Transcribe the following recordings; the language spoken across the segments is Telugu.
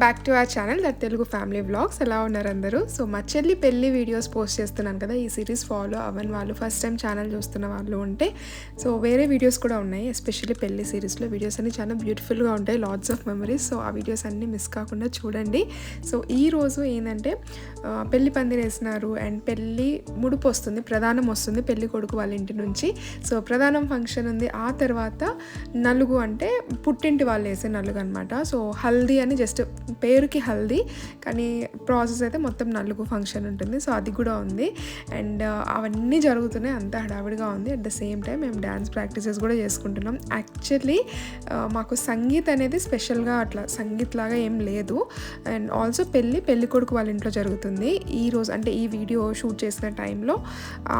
Back to our channel that Telugu family vlogs ఎలా ఉన్నారు అందరూ? సో మా చెల్లి పెళ్ళి వీడియోస్ పోస్ట్ చేస్తున్నాను కదా ఈ సిరీస్ ఫాలో అవ్వని వాళ్ళు ఫస్ట్ టైం ఛానల్ చూస్తున్న వాళ్ళు ఉంటే సో వేరే వీడియోస్ కూడా ఉన్నాయి ఎస్పెషల్లీ పెళ్ళి సిరీస్లో వీడియోస్ అన్ని చాలా బ్యూటిఫుల్గా ఉంటాయి లాట్స్ ఆఫ్ మెమరీస్ సో ఆ వీడియోస్ అన్ని మిస్ కాకుండా చూడండి. సో ఈ రోజు ఏంటంటే పెళ్ళి పందిరి వేసినారు అండ్ పెళ్ళి ముడుపు వస్తుంది ప్రధానం వస్తుంది పెళ్ళి కొడుకు వాళ్ళ ఇంటి నుంచి. సో ప్రధానం ఫంక్షన్ ఉంది. ఆ తర్వాత నలుగు అంటే పుట్టింటి వాళ్ళు వేసే నలుగు అనమాట సో హల్దీ అని జస్ట్ పేరుకి హల్దీ కానీ ప్రాసెస్ అయితే మొత్తం నలుగు ఫంక్షన్ ఉంటుంది. సో అది కూడా ఉంది. అండ్ అవన్నీ జరుగుతున్నాయి. అంత హడావిడిగా ఉంది. అట్ ద సేమ్ టైం మేము డ్యాన్స్ ప్రాక్టీసెస్ కూడా చేసుకుంటున్నాం. యాక్చువల్లీ మాకు సంగీత్ అనేది స్పెషల్గా అట్లా సంగీత్ లాగా ఏం లేదు. అండ్ ఆల్సో పెళ్ళి పెళ్ళి కొడుకు వాళ్ళ ఇంట్లో జరుగుతుంది. ఈ రోజు అంటే ఈ వీడియో షూట్ చేసిన టైంలో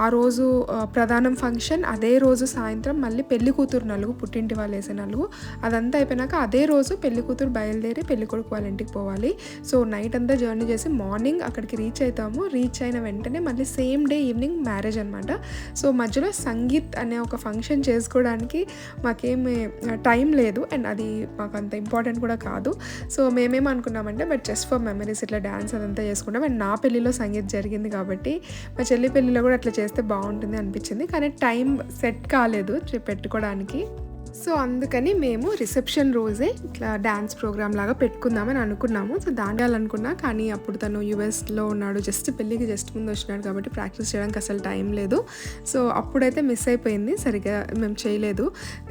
ఆ రోజు ప్రధానం ఫంక్షన్ అదే రోజు సాయంత్రం మళ్ళీ పెళ్ళి కూతురు నలుగు పుట్టింటి వాళ్ళు వేసే నలుగు. అదంతా అయిపోయినాక అదే రోజు పెళ్ళి కూతురు బయలుదేరి పెళ్ళి కొడుకు వాళ్ళ ఇంటికి పోవాలి. సో నైట్ అంతా జర్నీ చేసి మార్నింగ్ అక్కడికి రీచ్ అవుతాము రీచ్ అయిన వెంటనే మళ్ళీ సేమ్ డే ఈవినింగ్ మ్యారేజ్ అనమాట సో మధ్యలో సంగీత్ అనే ఒక ఫంక్షన్ చేసుకోవడానికి మాకేమి టైం లేదు. అండ్ అది మాకు అంత ఇంపార్టెంట్ కూడా కాదు. సో మేమేం అనుకున్నామంటే బట్ జస్ట్ ఫర్ మెమరీస్ ఇట్లా డ్యాన్స్ అదంతా చేసుకుంటాం. అండ్ నా పెళ్ళిలో సంగీత్ జరిగింది కాబట్టి మా చెల్లి పెళ్ళిలో కూడా అట్లా చేస్తే బాగుంటుంది అనిపించింది. కానీ టైం సెట్ కాలేదు పెట్టుకోవడానికి. సో అందుకని మేము రిసెప్షన్ రోజే ఇట్లా డ్యాన్స్ ప్రోగ్రామ్ లాగా పెట్టుకుందామని అనుకున్నాము. సో దాండాలనుకున్నా కానీ అప్పుడు తను యూఎస్లో ఉన్నాడు. జస్ట్ పెళ్ళికి జస్ట్ ముందు వచ్చినాడు కాబట్టి ప్రాక్టీస్ చేయడానికి అసలు టైం లేదు. సో అప్పుడైతే మిస్ అయిపోయింది. సరిగ్గా మేము చేయలేదు.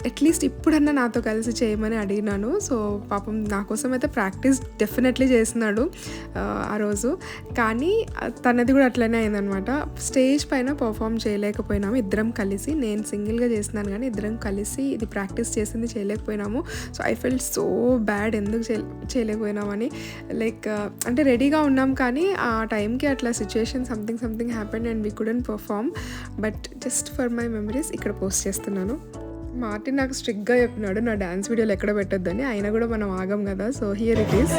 అట్లీస్ట్ ఇప్పుడన్నా నాతో కలిసి చేయమని అడిగినాను. సో పాపం నా కోసం అయితే ప్రాక్టీస్ డెఫినెట్లీ చేస్తున్నాడు ఆ, రోజు. కానీ తనది కూడా అట్లనే అయిందనమాట. స్టేజ్ పైన పర్ఫామ్ చేయలేకపోయినాము. ఇద్దరం కలిసి నేను సింగిల్గా చేస్తున్నాను కానీ ఇద్దరం కలిసి ఇది ప్రాక్టీస్ ప్రాక్టీస్ చేసింది చేయలేకపోయినాము. So I fell so bad ఎందుకు చేయ చేయలేకపోయినామని. లైక్ uh, అంటే రెడీగా ఉన్నాం కానీ ఆ టైంకి అట్లా situation something something happen and we couldn't perform but just for my memories ఇక్కడ పోస్ట్ చేస్తున్నాను. మార్టిన్ నాకు స్ట్రిక్ట్గా చెప్పినాడు నా డ్యాన్స్ వీడియోలు ఎక్కడ పెట్టొద్దని. అయినా కూడా మనం ఆగం కదా. So here it is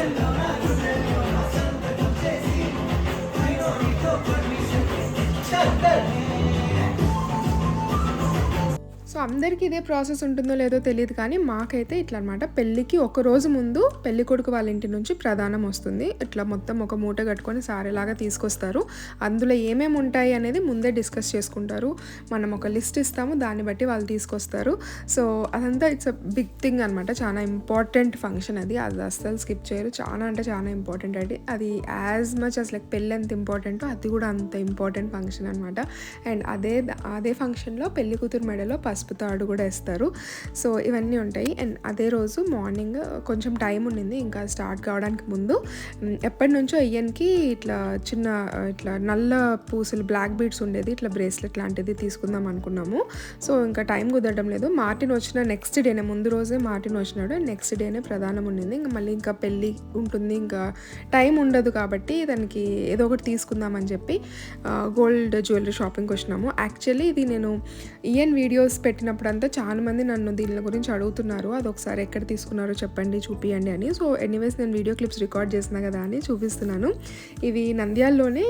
so అందరికీ ఇదే ప్రాసెస్ ఉంటుందో లేదో తెలియదు కానీ మాకైతే ఇట్లా అనమాట పెళ్ళికి ఒక రోజు ముందు పెళ్ళి కొడుకు వాళ్ళ ఇంటి నుంచి ప్రధానం వస్తుంది. ఇట్లా మొత్తం ఒక మూట కట్టుకొని సారేలాగా తీసుకొస్తారు. అందులో ఏమేమి ఉంటాయి అనేది ముందే డిస్కస్ చేసుకుంటారు. మనం ఒక లిస్ట్ ఇస్తాము దాన్ని బట్టి వాళ్ళు తీసుకొస్తారు. సో అదంతా ఇట్స్ అ బిగ్ థింగ్ అనమాట చాలా ఇంపార్టెంట్ ఫంక్షన్ అది. అది అస్సలు స్కిప్ చేయరు. చాలా అంటే చాలా ఇంపార్టెంట్ అది అది యాజ్ మచ్ అస్ లైక్ పెళ్ళి ఎంత ఇంపార్టెంటో అది కూడా అంత ఇంపార్టెంట్ ఫంక్షన్ అనమాట అండ్ అదే అదే ఫంక్షన్లో పెళ్ళి కూతురు మెడలో పసుపు తాడు కూడా వేస్తారు. సో ఇవన్నీ ఉంటాయి. అండ్ అదే రోజు మార్నింగ్ కొంచెం టైం ఉండింది. ఇంకా స్టార్ట్ కావడానికి ముందు ఎప్పటి నుంచో అయ్యన్కి ఇట్లా చిన్న ఇట్లా నల్ల పూసలు బ్లాక్ బీడ్స్ ఉండేది. ఇట్లా బ్రేస్లెట్ లాంటిది తీసుకుందాం అనుకున్నాము. సో ఇంకా టైం కుదరడం లేదు. మార్టిన్ వచ్చిన నెక్స్ట్ డేనే ముందు రోజే మార్టిన్ వచ్చినాడు. నెక్స్ట్ డేనే ప్రధానం ఉండింది. ఇంకా మళ్ళీ ఇంకా పెళ్ళి ఉంటుంది. ఇంకా టైం ఉండదు కాబట్టి దానికి ఏదో ఒకటి తీసుకుందామని చెప్పి గోల్డ్ జ్యువెలరీ షాపింగ్కి వచ్చినాము. యాక్చువల్లీ ఇది నేను ఈఎన్ వీడియోస్ పెట్టినప్పుడంతా చాలా మంది నన్ను దీని గురించి అడుగుతున్నారు. అది ఒకసారి ఎక్కడ తీసుకున్నారో చెప్పండి చూపియండి అని. సో ఎనీవేస్ నేను వీడియో క్లిప్స్ రికార్డ్ చేసిన కదా అని చూపిస్తున్నాను. ఇవి నంద్యాలలోనే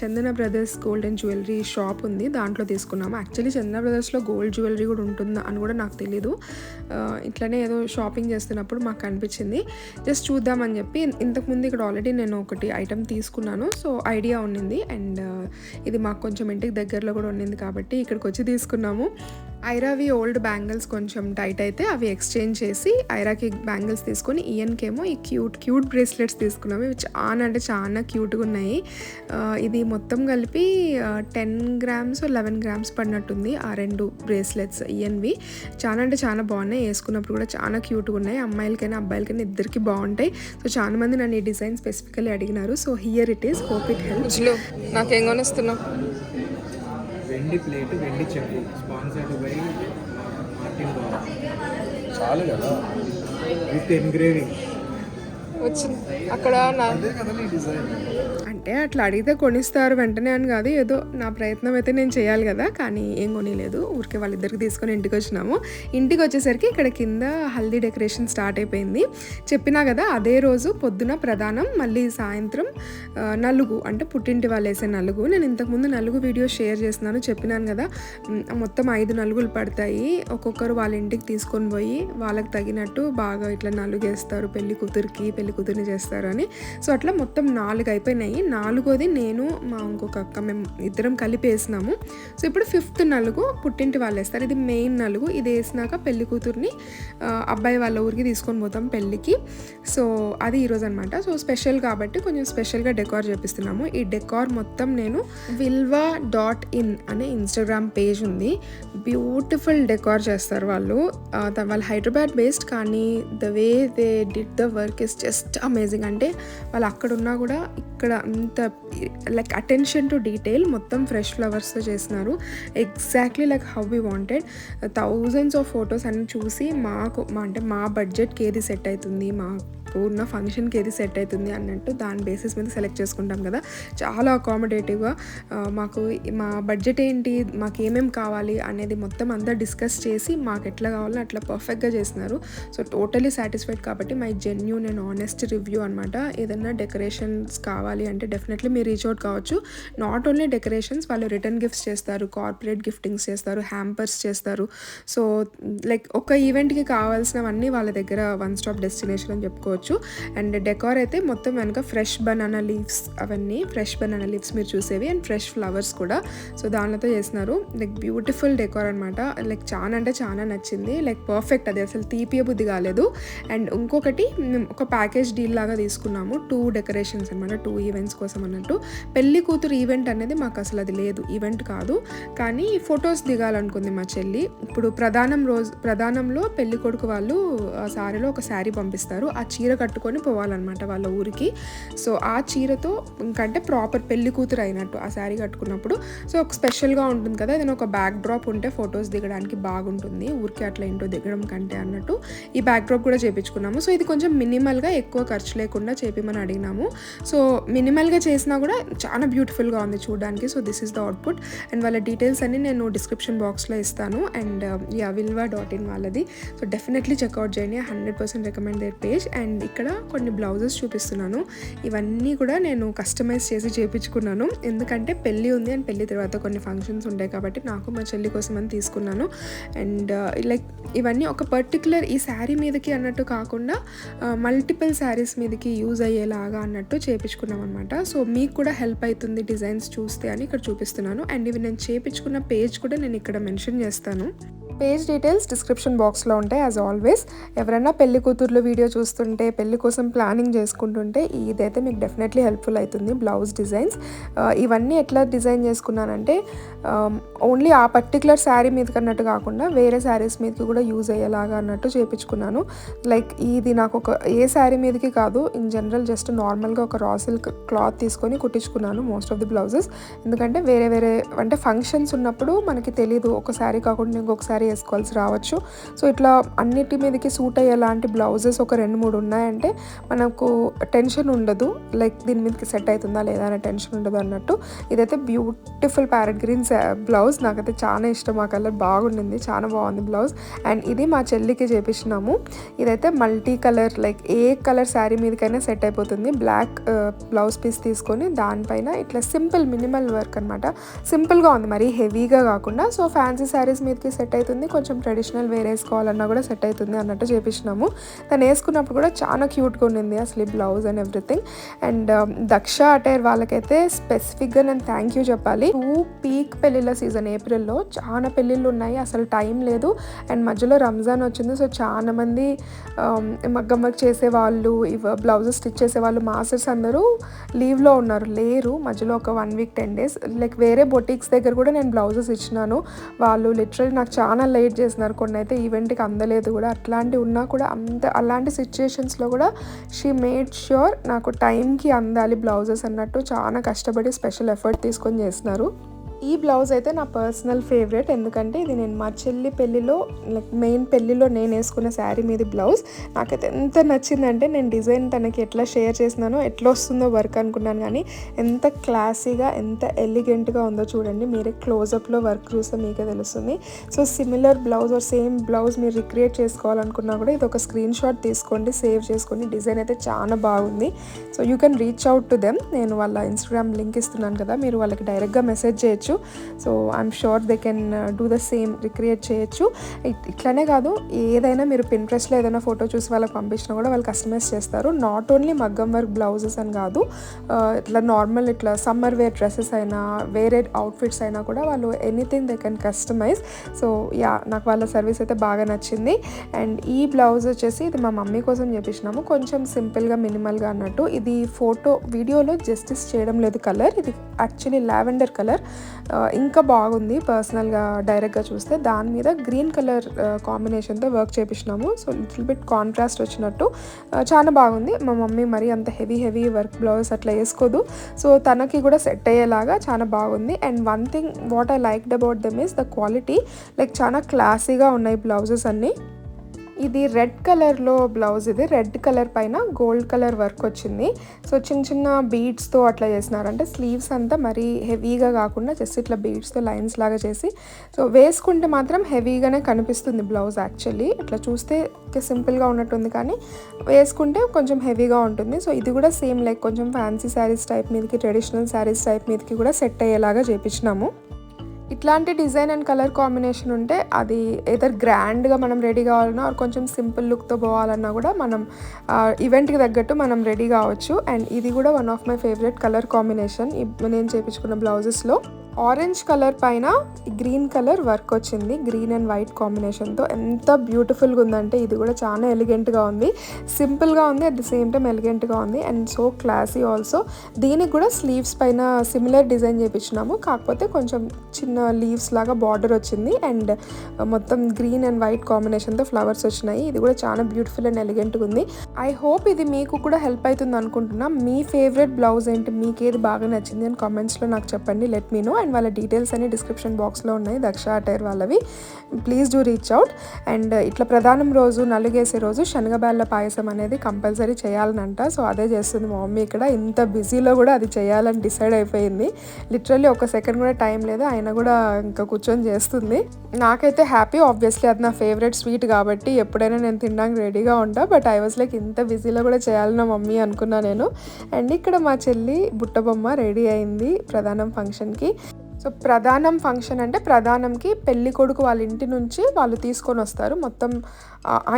Chandana brothers gold and jewellery shop ఉంది. దాంట్లో తీసుకున్నాము. యాక్చువల్లీ చందన బ్రదర్స్లో గోల్డ్ జ్యువెలరీ కూడా ఉంటుందా అని కూడా నాకు తెలీదు. ఇట్లనే ఏదో షాపింగ్ చేస్తున్నప్పుడు మాకు అనిపించింది. జస్ట్ చూద్దామని చెప్పి ఇంతకుముందు ఇక్కడ ఆల్రెడీ నేను ఒకటి ఐటెం తీసుకున్నాను. సో ఐడియా ఉండింది అండ్ ఇది మాకు కొంచెం ఇంటికి దగ్గరలో కూడా ఉండింది కాబట్టి ఇక్కడికి వచ్చి తీసుకున్నాము. ఐరావి ఓల్డ్ బ్యాంగిల్స్ కొంచెం టైట్ అయితే అవి ఎక్స్చేంజ్ చేసి ఐరాకి బ్యాంగిల్స్ తీసుకొని ఈఎన్కేమో ఈ క్యూట్ క్యూట్ బ్రేస్లెట్స్ తీసుకున్నాము. ఇవి చాలా అంటే చాలా క్యూట్గా ఉన్నాయి. ఇది మొత్తం కలిపి టెన్ గ్రామ్స్ లెవెన్ గ్రామ్స్ పడినట్టుంది ఆ రెండు బ్రేస్లెట్స్ ఈఎన్వి చాలా అంటే చాలా బాగున్నాయి. వేసుకున్నప్పుడు కూడా చాలా క్యూట్గా ఉన్నాయి. అమ్మాయిలకైనా అబ్బాయిలకైనా ఇద్దరికి బాగుంటాయి. సో చాలా మంది నన్ను ఈ డిజైన్ స్పెసిఫికల్లీ అడిగినారు. So here it is hope it help నాకేం కొనిస్తున్నావు? వెండి ప్లేట్ వెండి చెప్పు చాలు కదా. విత్ ఎన్గ్రేవింగ్ వచ్చింది. అక్కడ నా అంటే అట్లా అడిగితే కొనిస్తారు వెంటనే అని కాదు ఏదో నా ప్రయత్నం అయితే నేను చేయాలి కదా కానీ ఏం కొనిలేదు. ఊరికే వాళ్ళిద్దరికి తీసుకొని ఇంటికి వచ్చినాము. ఇంటికి వచ్చేసరికి ఇక్కడ కింద హల్దీ డెకరేషన్ స్టార్ట్ అయిపోయింది. చెప్పినా కదా అదే రోజు పొద్దున ప్రధానం మళ్ళీ సాయంత్రం నలుగు అంటే పుట్టింటి వాళ్ళు వేసే నలుగు. నేను ఇంతకుముందు నలుగు వీడియో షేర్ చేస్తున్నాను చెప్పినాను కదా. మొత్తం ఐదు నలుగులు పడతాయి. ఒక్కొక్కరు వాళ్ళ ఇంటికి తీసుకొని పోయి వాళ్ళకి తగినట్టు బాగా ఇట్లా నలుగేస్తారు పెళ్ళి కూతురికి పెళ్ళి కూతురిని చేస్తారు అని. సో అట్లా మొత్తం నాలుగు అయిపోయినాయి. నాలుగోది నేను మా ఇంకొక అక్క మేము ఇద్దరం కలిపి వేసినాము. సో ఇప్పుడు ఫిఫ్త్ నలుగు పుట్టింటి వాళ్ళు వేస్తారు. ఇది మెయిన్ నలుగు. ఇది వేసినాక పెళ్ళి కూతుర్ని అబ్బాయి వాళ్ళ ఊరికి తీసుకొని పోతాం పెళ్ళికి. సో అది ఈరోజు అనమాట సో స్పెషల్ కాబట్టి కొంచెం స్పెషల్గా డెకార్ చేపిస్తున్నాము. ఈ డెకార్ మొత్తం నేను విల్వా డాట్ ఇన్ అనే ఇన్స్టాగ్రామ్ పేజ్ ఉంది. బ్యూటిఫుల్ డెకార్ చేస్తారు వాళ్ళు. వాళ్ళు హైదరాబాద్ బేస్డ్ కానీ the way they did the work is just amazing. అంటే వాళ్ళు అక్కడ ఉన్నా కూడా ఇక్కడ అంత లైక్ అటెన్షన్ టు డీటెయిల్ మొత్తం ఫ్రెష్ ఫ్లవర్స్తో చేసినారు exactly like how we wanted thousands of photos అన్ని చూసి మాకు మా అంటే మా బడ్జెట్కి ఏది సెట్ అవుతుంది మా ఉన్న ఫంక్షన్కి ఏది సెట్ అవుతుంది అన్నట్టు దాని బేసిస్ మీద సెలెక్ట్ చేసుకుంటాం కదా. చాలా అకామిడేటివ్గా మాకు మా బడ్జెట్ ఏంటి మాకు ఏమేమి కావాలి అనేది మొత్తం అంతా డిస్కస్ చేసి మాకు ఎట్లా కావాలో అట్లా పర్ఫెక్ట్గా చేసినారు సో టోటలీ సాటిస్ఫైడ్ కాబట్టి my genuine and honest review అనమాట ఏదైనా డెకరేషన్స్ కావాలి అంటే డెఫినెట్లీ మీరు రీచ్ అవుట్ కావచ్చు. నాట్ ఓన్లీ డెకరేషన్స్ వాళ్ళు రిటర్న్ గిఫ్ట్స్ చేస్తారు కార్పొరేట్ గిఫ్టింగ్స్ చేస్తారు హ్యాంపర్స్ చేస్తారు. సో లైక్ ఒక ఈవెంట్కి కావాల్సినవన్నీ వాళ్ళ దగ్గర వన్ స్టాప్ డెస్టినేషన్ అని చెప్పుకోవచ్చు. అండ్ డెకార్ అయితే మొత్తం వెనక ఫ్రెష్ బనానా లీవ్స్ అవన్నీ ఫ్రెష్ బనానా లీవ్స్ మీరు చూసేవి అండ్ ఫ్రెష్ ఫ్లవర్స్ కూడా. సో దానితో చేసినారు లైక్ బ్యూటిఫుల్ డెకార్ అనమాట లైక్ చాలా అంటే చాలా నచ్చింది. లైక్ పర్ఫెక్ట్ అది. అసలు తీపియ బుద్ధి కాలేదు. అండ్ ఇంకొకటి మేము ఒక ప్యాకేజ్ డీల్ లాగా తీసుకున్నాము. టూ డెకరేషన్స్ అనమాట టూ ఈవెంట్స్ కోసం అన్నట్టు పెళ్ళి కూతురు ఈవెంట్ అనేది మాకు అసలు అది లేదు ఈవెంట్ కాదు. కానీ ఫొటోస్ దిగాలనుకుంది మా చెల్లి. ఇప్పుడు ప్రధానం రోజు ప్రధానంలో పెళ్ళి కొడుకు వాళ్ళు ఆ సారీలో ఒక శారీ పంపిస్తారు. ఆ చీర కట్టుకొని పోవాలన్నమాట వాళ్ళ ఊరికి. సో ఆ చీరతో ఇంకంటే ప్రాపర్ పెళ్ళి కూతురు అయినట్టు ఆ శారీ కట్టుకున్నప్పుడు. సో ఒక స్పెషల్గా ఉంటుంది కదా ఏదైనా ఒక బ్యాక్ డ్రాప్ ఉంటే ఫొటోస్ దిగడానికి బాగుంటుంది. ఊరికి అట్లా ఏంటో దిగడం కంటే అన్నట్టు ఈ బ్యాక్ డ్రాప్ కూడా చేపించుకున్నాము. సో ఇది కొంచెం మినిమల్గా ఎక్కువ ఖర్చు లేకుండా చేపిమని అడిగినాము. సో మినిమల్ సింపుల్గా చేసినా కూడా చాలా బ్యూటిఫుల్గా ఉంది చూడడానికి. So this is the output and వాళ్ళ డీటెయిల్స్ అన్ని నేను డిస్క్రిప్షన్ బాక్స్లో ఇస్తాను. And yeah Vilva dot in వాళ్ళది సో డెఫినెట్లీ చెక్అవుట్ చేయండి hundred percent recommend their page and ఇక్కడ కొన్ని బ్లౌజెస్ చూపిస్తున్నాను. ఇవన్నీ కూడా నేను కస్టమైజ్ చేసి చేయించుకున్నాను ఎందుకంటే పెళ్ళి ఉంది అండ్ పెళ్ళి తర్వాత కొన్ని ఫంక్షన్స్ ఉంటాయి కాబట్టి నాకు మా చెల్లి కోసం అని తీసుకున్నాను. అండ్ లైక్ uh, ఇవన్నీ ఒక పర్టికులర్ ఈ శారీ మీదకి అన్నట్టు కాకుండా uh, మల్టిపుల్ శారీస్ మీదకి యూజ్ అయ్యేలాగా అన్నట్టు చేయించుకున్నాం అనమాట సో మీకు కూడా హెల్ప్ అవుతుంది డిజైన్స్ చూస్తే అని ఇక్కడ చూపిస్తున్నాను. అండ్ ఇవి నేను చేయించుకున్న పేజ్ కూడా నేను ఇక్కడ మెన్షన్ చేస్తాను. పేజ్ డీటెయిల్స్ డిస్క్రిప్షన్ బాక్స్లో ఉంటాయి యాజ్ ఆల్వేస్ ఎవరైనా పెళ్ళి కూతుర్లు వీడియో చూస్తుంటే పెళ్ళి కోసం ప్లానింగ్ చేసుకుంటుంటే ఇదైతే మీకు డెఫినెట్లీ హెల్ప్ఫుల్ అవుతుంది బ్లౌజ్ డిజైన్స్ ఇవన్నీ ఎట్లా డిజైన్ చేసుకున్నానంటే ఓన్లీ ఆ పర్టికులర్ శారీ మీదకి అన్నట్టు కాకుండా వేరే శారీస్ మీదకి కూడా యూజ్ అయ్యేలాగా అన్నట్టు చేయించుకున్నాను లైక్ ఇది నాకు ఒక ఏ శారీ మీదకి కాదు ఇన్ జనరల్ జస్ట్ నార్మల్గా ఒక రా సిల్క్ క్లాత్ తీసుకొని కుట్టించుకున్నాను మోస్ట్ ఆఫ్ ది బ్లౌజెస్. ఎందుకంటే వేరే వేరే అంటే ఫంక్షన్స్ ఉన్నప్పుడు మనకి తెలియదు ఒక శారీ కాకుండా ఇంకొక శారీ వేసుకోవాల్సి రావచ్చు. సో ఇట్లా అన్నిటి మీదకి సూట్ అయ్యేలాంటి బ్లౌజెస్ ఒక రెండు మూడు ఉన్నాయంటే మనకు టెన్షన్ ఉండదు. లైక్ దీని మీదకి సెట్ అవుతుందా లేదా అనే టెన్షన్ ఉండదు అన్నట్టు. ఇదైతే బ్యూటిఫుల్ ప్యారెట్ గ్రీన్ బ్లౌజ్. నాకైతే చాలా ఇష్టం. ఆ కలర్ బాగుండింది. చాలా బాగుంది బ్లౌజ్. అండ్ ఇది మా చెల్లికి చేపించినాము ఇదైతే multi colour like a colour sari మీదకైనా set అయిపోతుంది. బ్లాక్ బ్లౌజ్ పీస్ తీసుకొని దానిపైన ఇట్లా సింపుల్ మినిమల్ వర్క్ అనమాట సింపుల్గా ఉంది. మరీ హెవీగా కాకుండా. సో ఫ్యాన్సీ శారీస్ మీదకి సెట్ అవుతుంది కొంచెం ట్రెడిషనల్ వేర్ వేసుకోవాలన్నా కూడా సెట్ అవుతుంది అన్నట్టు చేపించినాము దాన్ని వేసుకున్నప్పుడు కూడా చాలా క్యూట్గా ఉండింది అసలు ఈ blouse and everything. And Daksha attire వాళ్ళకైతే స్పెసిఫిక్గా నేను థ్యాంక్ యూ చెప్పాలి. టూ పీక్ పెళ్ళిళ్ళ సీజన్ ఏప్రిల్లో చాలా పెళ్ళిళ్ళు ఉన్నాయి అసలు టైం లేదు. అండ్ మధ్యలో రంజాన్ వచ్చింది సో చాలా మంది మగ్గం వర్క్ చేసే వాళ్ళు ఇవ బ్లౌజెస్ స్టిచ్ చేసే వాళ్ళు మాస్టర్స్ అందరూ లీవ్లో ఉన్నారు. లేరు మధ్యలో ఒక one week ten days. Like వేరే బొటిక్స్ దగ్గర కూడా నేను బ్లౌజెస్ ఇచ్చినాను. వాళ్ళు లిటరల్ నాకు చాలా లేట్ చేసినారు. కొన్ని అయితే ఈవెంట్కి అందలేదు కూడా. అట్లాంటివి ఉన్నా కూడా అంత అలాంటి సిచ్యుయేషన్స్లో కూడా షీ మేడ్ ష్యూర్ నాకు టైంకి అందాలి బ్లౌజెస్ అన్నట్టు చాలా కష్టపడి స్పెషల్ ఎఫర్ట్ తీసుకొని చేసినారు. ఈ బ్లౌజ్ అయితే నా పర్సనల్ ఫేవరెట్. ఎందుకంటే ఇది నేను మా చెల్లి పెళ్ళిలో లైక్ మెయిన్ పెళ్ళిలో నేను వేసుకున్న శారీ మీద బ్లౌజ్. నాకైతే ఎంత నచ్చిందంటే నేను డిజైన్ తనకి ఎట్లా షేర్ చేసినానో ఎట్లా వస్తుందో వర్క్ అనుకున్నాను కానీ ఎంత క్లాసీగా ఎంత ఎలిగెంట్గా ఉందో చూడండి. మీరే క్లోజప్లో వర్క్ చూస్తే మీకే తెలుస్తుంది. So similar blouse or same blouse మీరు రిక్రియేట్ చేసుకోవాలనుకున్నా కూడా ఇది ఒక స్క్రీన్ షాట్ తీసుకోండి సేవ్ చేసుకోండి డిజైన్ అయితే చాలా బాగుంది. So you can reach out to them నేను వాళ్ళ ఇన్స్టాగ్రామ్ లింక్ ఇస్తున్నాను కదా మీరు వాళ్ళకి డైరెక్ట్గా మెసేజ్ చేయొచ్చు. చూసుకోవచ్చు so I'm sure they can do the same recreate చేయొచ్చు. ఇట్- ఇట్లానే కాదు ఏదైనా మీరు పింట్రెస్ట్లో ఏదైనా ఫోటో చూసి వాళ్ళకి పంపించినా కూడా వాళ్ళు కస్టమైజ్ చేస్తారు. నాట్ ఓన్లీ మగ్గం వర్క్ బ్లౌజెస్ అని కాదు uh, ఇట్లా నార్మల్ ఇట్లా సమ్మర్ వేర్ డ్రెస్సెస్ అయినా వేరే అవుట్ఫిట్స్ అయినా కూడా వాళ్ళు anything they can customise so yeah నాకు వాళ్ళ సర్వీస్ అయితే బాగా నచ్చింది. అండ్ ఈ బ్లౌజ్ వచ్చేసి ఇది మా మమ్మీ కోసం చేపించినాము. కొంచెం సింపుల్గా మినిమల్గా అన్నట్టు. ఇది ఫోటో వీడియోలో జస్టిస్ చేయడం లేదు కలర్ ఇది యాక్చువల్లీ లావెండర్ కలర్ ఇంకా బాగుంది పర్సనల్గా డైరెక్ట్గా చూస్తే. దాని మీద గ్రీన్ కలర్ కాంబినేషన్తో వర్క్ చేపించినాము సో లిటిల్ బిట్ కాంట్రాస్ట్ వచ్చినట్టు. చాలా బాగుంది. మా మమ్మీ మరి అంత హెవీ హెవీ వర్క్ బ్లౌజ్ అట్లా వేసుకోదు. సో తనకి కూడా సెట్ అయ్యేలాగా చాలా బాగుంది. And one thing what I liked about them is the quality. Like చాలా క్లాసీగా ఉన్నాయి బ్లౌజెస్ అన్నీ. ఇది రెడ్ కలర్లో బ్లౌజ్ ఇది. రెడ్ కలర్ పైన గోల్డ్ కలర్ వర్క్ వచ్చింది. సో చిన్న చిన్న బీడ్స్తో అట్లా చేసినారంటే స్లీవ్స్ అంతా మరీ హెవీగా కాకుండా జస్ట్ ఇట్లా బీడ్స్తో లైన్స్ లాగా చేసి సో వేసుకుంటే మాత్రం హెవీగానే కనిపిస్తుంది బ్లౌజ్ యాక్చువల్లీ. ఇట్లా చూస్తే సింపుల్గా ఉన్నట్టుంది కానీ వేసుకుంటే కొంచెం హెవీగా ఉంటుంది. సో ఇది కూడా సేమ్ లైక్ కొంచెం ఫ్యాన్సీ శారీస్ టైప్ మీదకి ట్రెడిషనల్ శారీస్ టైప్ మీదకి కూడా సెట్ అయ్యేలాగా చేపించినాము. ఇట్లాంటి డిజైన్ అండ్ కలర్ కాంబినేషన్ ఉంటే అది ఏదర్ గ్రాండ్గా మనం రెడీ కావాలన్నా కొంచెం సింపుల్ లుక్తో పోవాలన్నా కూడా మనం ఈవెంట్కి తగ్గట్టు మనం రెడీ కావచ్చు. అండ్ ఇది కూడా one of my favourite colour combination నేను చేపించుకున్న బ్లౌజెస్లో ఆరెంజ్ కలర్ పైన గ్రీన్ కలర్ వర్క్ వచ్చింది. గ్రీన్ అండ్ వైట్ కాంబినేషన్తో ఎంత బ్యూటిఫుల్గా ఉందంటే ఇది కూడా చాలా ఎలిగెంట్గా ఉంది. సింపుల్గా ఉంది అట్ ది సేమ్ టైం ఎలిగెంట్గా ఉంది అండ్ సో క్లాసీ ఆల్సో దీనికి కూడా స్లీవ్స్ పైన సిమిలర్ డిజైన్ చేపించినాము. కాకపోతే కొంచెం చిన్న లీవ్స్ లాగా బార్డర్ వచ్చింది అండ్ మొత్తం గ్రీన్ అండ్ వైట్ కాంబినేషన్తో ఫ్లవర్స్ వచ్చినాయి. ఇది కూడా చాలా బ్యూటిఫుల్ అండ్ ఎలిగెంట్గా ఉంది. ఐ హోప్ ఇది మీకు కూడా హెల్ప్ అవుతుంది అనుకుంటున్నా. మీ ఫేవరెట్ బ్లౌజ్ ఏంటి? మీకు ఏది బాగా నచ్చింది? అని కామెంట్స్లో నాకు చెప్పండి. లెట్ మీ నో అండ్ వాళ్ళ డీటెయిల్స్ అన్ని డిస్క్రిప్షన్ బాక్స్లో ఉన్నాయి దక్ష అటైర్ వాళ్ళవి. Please do reach out and ఇట్లా ప్రధానం రోజు నలుగేసే రోజు శనగబేళ్ళ పాయసం అనేది కంపల్సరీ చేయాలనంట. సో అదే చేస్తుంది మా మమ్మీ ఇక్కడ. ఇంత బిజీలో కూడా అది చేయాలని డిసైడ్ అయిపోయింది. లిటరల్లీ ఒక సెకండ్ కూడా టైం లేదు. ఆయన కూడా ఇంకా కూర్చొని చేస్తుంది. నాకైతే హ్యాపీ ఆబ్వియస్లీ అది నా ఫేవరెట్ స్వీట్ కాబట్టి ఎప్పుడైనా నేను తినడానికి రెడీగా ఉంటా. బట్ ఐ వాజ్ లైక్ ఇంత బిజీలో కూడా చేయాలి నా మమ్మీ అనుకున్నా నేను. అండ్ ఇక్కడ మా చెల్లి బుట్టబొమ్మ రెడీ అయింది ప్రధానం ఫంక్షన్కి సో ప్రధానం ఫంక్షన్ అంటే ప్రధానంకి పెళ్ళి కొడుకు వాళ్ళ ఇంటి నుంచి వాళ్ళు తీసుకొని వస్తారు. మొత్తం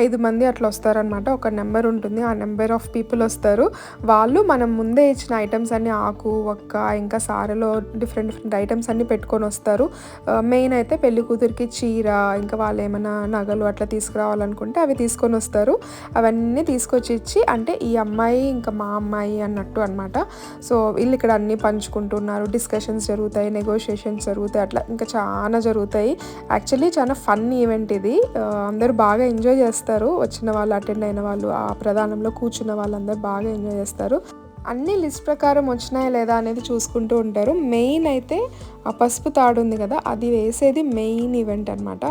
ఐదు మంది అట్లా వస్తారనమాట ఒక నెంబర్ ఉంటుంది. ఆ నెంబర్ ఆఫ్ పీపుల్ వస్తారు. వాళ్ళు మనం ముందే ఇచ్చిన ఐటమ్స్ అన్ని ఆకు ఒక్క ఇంకా సారెలో డిఫరెంట్ డిఫరెంట్ ఐటమ్స్ అన్ని పెట్టుకొని వస్తారు. మెయిన్ అయితే పెళ్ళి కూతురికి చీర ఇంకా వాళ్ళు ఏమైనా నగలు అట్లా తీసుకురావాలనుకుంటే అవి తీసుకొని వస్తారు. అవన్నీ తీసుకొచ్చి ఇచ్చి అంటే ఈ అమ్మాయి ఇంకా మా అమ్మాయి అన్నట్టు అనమాట సో వీళ్ళు ఇక్కడ అన్నీ పంచుకుంటున్నారు. డిస్కషన్స్ జరుగుతాయి నెగోషియేషన్స్ జరుగుతాయి. అట్లా ఇంకా చాలా జరుగుతాయి. యాక్చువల్లీ చాలా ఫన్ ఈవెంట్ ఇది. అందరూ బాగా ఎంజాయ్ చేస్తారు. వచ్చిన వాళ్ళు అటెండ్ అయిన వాళ్ళు ఆ ప్రధానంలో కూర్చున్న వాళ్ళందరూ బాగా ఎంజాయ్ చేస్తారు. అన్ని లిస్ట్ ప్రకారం వచ్చినాయా లేదా అనేది చూసుకుంటూ ఉంటారు. మెయిన్ అయితే ఆ పసుపు తాడు ఉంది కదా అది వేసేది మెయిన్ ఈవెంట్ అనమాట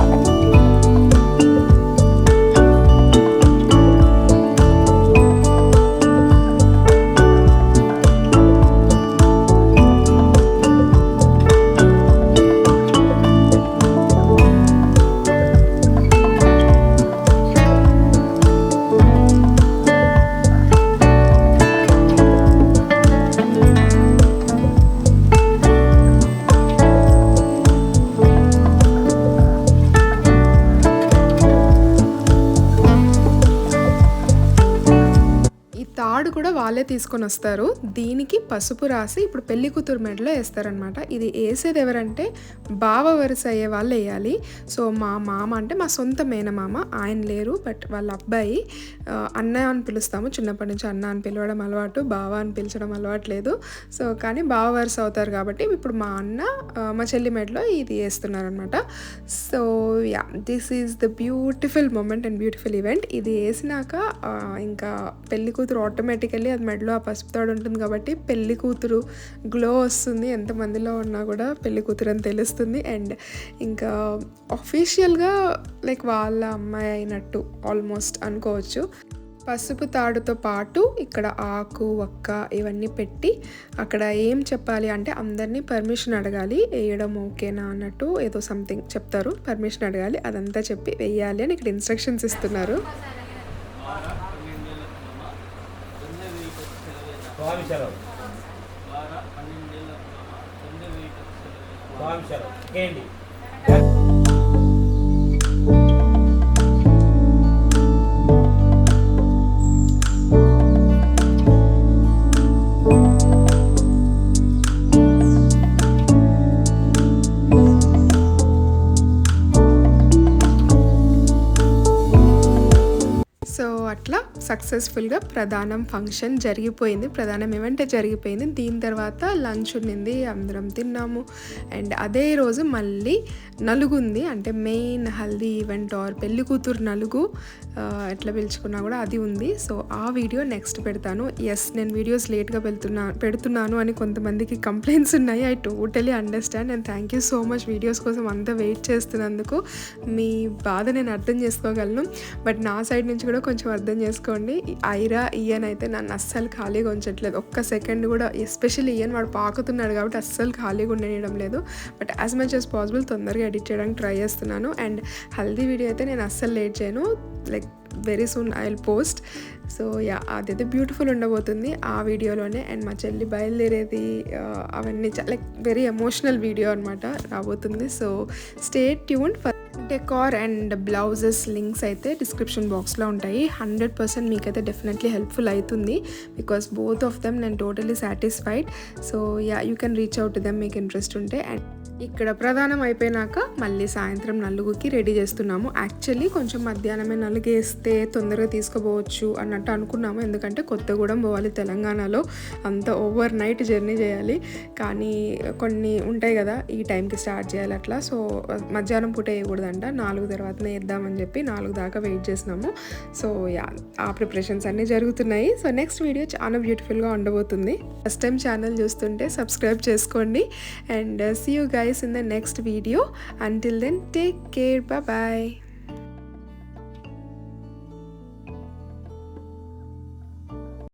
తీసుకొని వస్తారు. దీనికి పసుపు రాసి ఇప్పుడు పెళ్ళి కూతురు మెడలో వేస్తారనమాట ఇది వేసేది ఎవరంటే బావ వరుస అయ్యే వాళ్ళు వేయాలి. సో మా మామ అంటే మా సొంత మేనమామ ఆయన లేరు బట్ వాళ్ళ అబ్బాయి అన్నయ్య అని పిలుస్తాము. చిన్నప్పటి నుంచి అన్న అని పిలవడం అలవాటు బావ అని పిలిచడం అలవాటు లేదు. సో కానీ బావ వరుస అవుతారు కాబట్టి ఇప్పుడు మా అన్న మా చెల్లి మెడలో ఇది వేస్తున్నారనమాట so yeah this is the beautiful moment and beautiful event ఇది వేసినాక ఇంకా పెళ్ళి కూతురు ఆటోమేటికల్లీ అది మెడలో ఆ పసుపు తాడు ఉంటుంది కాబట్టి పెళ్ళి కూతురు గ్లో వస్తుంది. ఎంతమందిలో ఉన్నా కూడా పెళ్ళి కూతురు అని తెలుస్తుంది. అండ్ ఇంకా అఫీషియల్గా లైక్ వాళ్ళ అమ్మాయి అయినట్టు ఆల్మోస్ట్ అనుకోవచ్చు. పసుపు తాడుతో పాటు ఇక్కడ ఆకు ఒక్క ఇవన్నీ పెట్టి అక్కడ ఏం చెప్పాలి అంటే అందరినీ పర్మిషన్ అడగాలి. వేయడం ఓకేనా అన్నట్టు ఏదో సంథింగ్ చెప్తారు. పర్మిషన్ అడగాలి. అదంతా చెప్పి వేయాలి అని ఇక్కడ ఇన్స్ట్రక్షన్స్ ఇస్తున్నారు. భావించారు కేండి సక్సెస్ఫుల్గా ప్రధానం ఫంక్షన్ జరిగిపోయింది. ప్రధానం ఈవెంట్ జరిగిపోయింది. దీని తర్వాత లంచ్ ఉండింది అందరం తిన్నాము. అండ్ అదే రోజు మళ్ళీ నలుగుంది అంటే మెయిన్ హల్దీ ఈవెంట్ ఆర్ పెళ్ళి కూతురు నలుగు ఎట్లా పిలుచుకున్నా కూడా అది ఉంది. సో ఆ వీడియో నెక్స్ట్ పెడతాను. ఎస్ నేను వీడియోస్ లేట్గా వెళ్తున్నా పెడుతున్నాను అని కొంతమందికి కంప్లైంట్స్ ఉన్నాయి. I totally understand and thank you so much videos కోసం అంతా వెయిట్ చేస్తున్నందుకు మీ బాధ నేను అర్థం చేసుకోగలను. బట్ నా సైడ్ నుంచి కూడా కొంచెం అర్థం చేసుకోండి. ఐరా ఇయన్ అయితే నన్ను అస్సలు ఖాళీగా ఉంచట్లేదు. ఒక్క సెకండ్ కూడా ఎస్పెషల్లీ ఇయన్ వాడు పాకుతున్నాడు కాబట్టి అస్సలు ఖాళీగా ఉండనియడం లేదు. But as much as possible తొందరగా ఎడిట్ చేయడానికి ట్రై చేస్తున్నాను. అండ్ హల్దీ వీడియో అయితే నేను అస్సలు లేట్ చేయను. Like very soon I will post. So yeah అదైతే బ్యూటిఫుల్ ఉండబోతుంది ఆ వీడియోలోనే. అండ్ మా చెల్లి బయలుదేరేది అవన్నీ లైక్ వెరీ ఎమోషనల్ వీడియో అనమాట రాబోతుంది. So stay tune for decor and blouses links అయితే డిస్క్రిప్షన్ బాక్స్లో ఉంటాయి. హండ్రెడ్ పర్సెంట్ మీకైతే డెఫినెట్లీ హెల్ప్ఫుల్ అవుతుంది. బికాస్ బోత్ ఆఫ్ దెమ్ నేను totally satisfied so yeah you can reach out them మీకు ఇంట్రెస్ట్ ఉంటే. అండ్ ఇక్కడ ప్రధానం అయిపోయినాక మళ్ళీ సాయంత్రం నలుగుకి రెడీ చేస్తున్నాము. యాక్చువల్లీ కొంచెం మధ్యాహ్నమే నలుగేస్తే తొందరగా తీసుకుపోవచ్చు అన్నట్టు అనుకున్నాము. ఎందుకంటే కొత్తగూడెం పోవాలి తెలంగాణలో. అంత ఓవర్ నైట్ జర్నీ చేయాలి. కానీ కొన్ని ఉంటాయి కదా ఈ టైంకి స్టార్ట్ చేయాలి అట్లా. సో మధ్యాహ్నం పూట వేయకూడదంట. నాలుగు తర్వాతనే వేద్దామని చెప్పి నాలుగు దాకా వెయిట్ చేసినాము. సో యా ఆ ప్రిపరేషన్స్ అన్నీ జరుగుతున్నాయి. సో నెక్స్ట్ వీడియో చాలా బ్యూటిఫుల్గా ఉండబోతుంది. ఫస్ట్ టైం ఛానల్ చూస్తుంటే సబ్స్క్రైబ్ చేసుకోండి. And see you guys in the next video. Until then, take care. Bye bye.